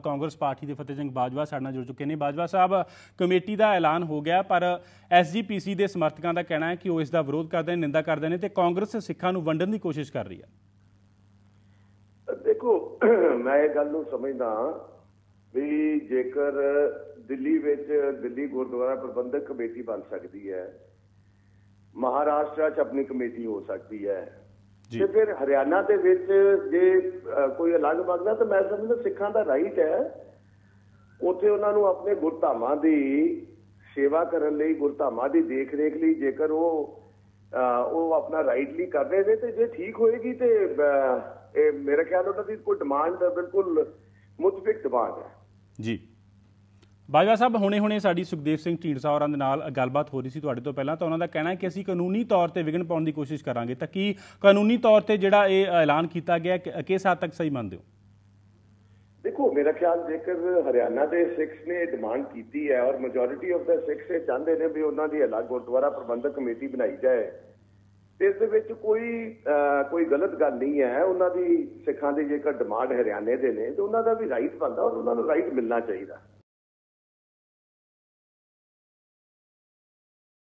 Congress party ਦੇ ਫਤਿਹ ਸਿੰਘ ਬਾਜਵਾ ਸਾਡੇ ਨਾਲ ਜੁੜ ਚੁੱਕੇ ਨੇ। ਬਾਜਵਾ ਸਾਹਿਬ, ਕਮੇਟੀ ਦਾ ਐਲਾਨ ਹੋ ਗਿਆ, ਪਰ ਐਸਜੀਪੀਸੀ ਦੇ ਸਮਰਥਕਾਂ ਦਾ ਕਹਿਣਾ ਹੈ ਕਿ ਉਹ ਇਸ ਦਾ ਵਿਰੋਧ ਕਰਦੇ ਨੇ, ਨਿੰਦਾ ਕਰਦੇ ਨੇ ਤੇ ਕਾਂਗਰਸ ਸਿੱਖਾਂ ਨੂੰ ਵੰਡਣ ਦੀ ਕੋਸ਼ਿਸ਼ ਕਰ ਰਹੀ ਹੈ। ਦੇਖੋ, ਮੈਂ ਇਹ ਗੱਲ ਨੂੰ ਸਮਝਦਾ ਵੀ ਜੇਕਰ ਦਿੱਲੀ ਵਿੱਚ ਦਿੱਲੀ ਗੁਰਦੁਆਰਾ ਪ੍ਰਬੰਧਕ ਕਮੇਟੀ ਬਣ ਸਕਦੀ ਹੈ, ਮਹਾਰਾਸ਼ਟਰ 'ਚ ਆਪਣੀ ਕਮੇਟੀ ਹੋ ਸਕਦੀ ਹੈ ਤੇ ਫਿਰ ਹਰਿਆਣਾ ਦੇ ਵਿੱਚ ਜੇ ਕੋਈ ਅਲੱਗ ਮੰਗਦਾ ਤਾਂ ਮੈਂ ਸਮਝਦਾ ਸਿੱਖਾਂ ਦਾ ਰਾਈਟ ਹੈ। ਉੱਥੇ ਉਹਨਾਂ ਨੂੰ ਆਪਣੇ ਗੁਰਧਾਮਾਂ ਦੀ ਸੇਵਾ ਕਰਨ ਲਈ ਗੁਰਧਾਮਾਂ ਦੀ ਦੇਖ-ਰੇਖ ਲਈ ਜੇਕਰ ਉਹ ਉਹ ਆਪਣਾ ਰਾਈਟਲੀ ਕਰ ਰਹੇ ਨੇ ਤੇ ਜੇ ਠੀਕ ਹੋਏਗੀ ਤੇ ਇਹ ਮੇਰੇ ਖਿਆਲ ਉਹਨਾਂ ਦੀ ਕੋਈ ਡਿਮਾਂਡ ਬਿਲਕੁਲ ਮੁਤਫਿਕ ਡਿਮਾਂਡ ਹੈ। ਜੀ। ਬਾਜਵਾ ਸਾਹਿਬ ਹੁਣੇ-ਹੁਣੇ ਸਾਡੀ ਸੁਖਦੇਵ ਸਿੰਘ ਢੀਂਡਸਾ ਹੋਰਾਂ ਦੇ ਨਾਲ ਗੱਲਬਾਤ ਹੋ ਰਹੀ ਸੀ ਤੁਹਾਡੇ ਤੋਂ ਪਹਿਲਾਂ, ਤਾਂ ਉਹਨਾਂ ਦਾ ਕਹਿਣਾ ਹੈ ਕਿ ਅਸੀਂ ਕਾਨੂੰਨੀ ਤੌਰ ਤੇ ਵਿਘਨ ਪਾਉਣ ਦੀ ਕੋਸ਼ਿਸ਼ ਕਰਾਂਗੇ। ਤਾਂ ਕੀ ਕਾਨੂੰਨੀ ਤੌਰ ਤੇ ਜਿਹੜਾ ਇਹ ਐਲਾਨ ਕੀਤਾ ਗਿਆ ਕਿਸ ਹੱਦ ਤੱਕ ਸਹੀ ਮੰਨਦੇ ਹੋ? ਦੇਖੋ, ਮੇਰਾ ਖਿਆਲ ਜੇਕਰ ਹਰਿਆਣਾ ਦੇ ਸਿੱਖਸ ਨੇ ਡਿਮਾਂਡ ਕੀਤੀ ਹੈ ਔਰ ਮੈਜੋਰਿਟੀ ਆਫ ਦਾ ਸਿੱਖਸ ਇਹ ਚਾਹੁੰਦੇ ਨੇ ਵੀ ਉਹਨਾਂ ਦੀ ਅਲੱਗ ਗੁਰਦੁਆਰਾ ਪ੍ਰਬੰਧਕ ਕਮੇਟੀ ਬਣਾਈ ਜਾਏ, ਤੇ ਇਸ ਦੇ ਵਿੱਚ ਕੋਈ ਕੋਈ ਗਲਤ ਗੱਲ ਨਹੀਂ ਹੈ। ਉਹਨਾਂ ਦੀ ਸਿੱਖਾਂ ਦੀ ਜੇਕਰ ਡਿਮਾਂਡ ਹਰਿਆਣੇ ਦੇ ਨੇ, ਤੇ ਉਹਨਾਂ ਦਾ ਵੀ ਰਾਈਟ ਬਣਦਾ ਔਰ ਉਹਨਾਂ ਨੂੰ ਰਾਈਟ ਮਿਲਣਾ ਚਾਹੀਦਾ।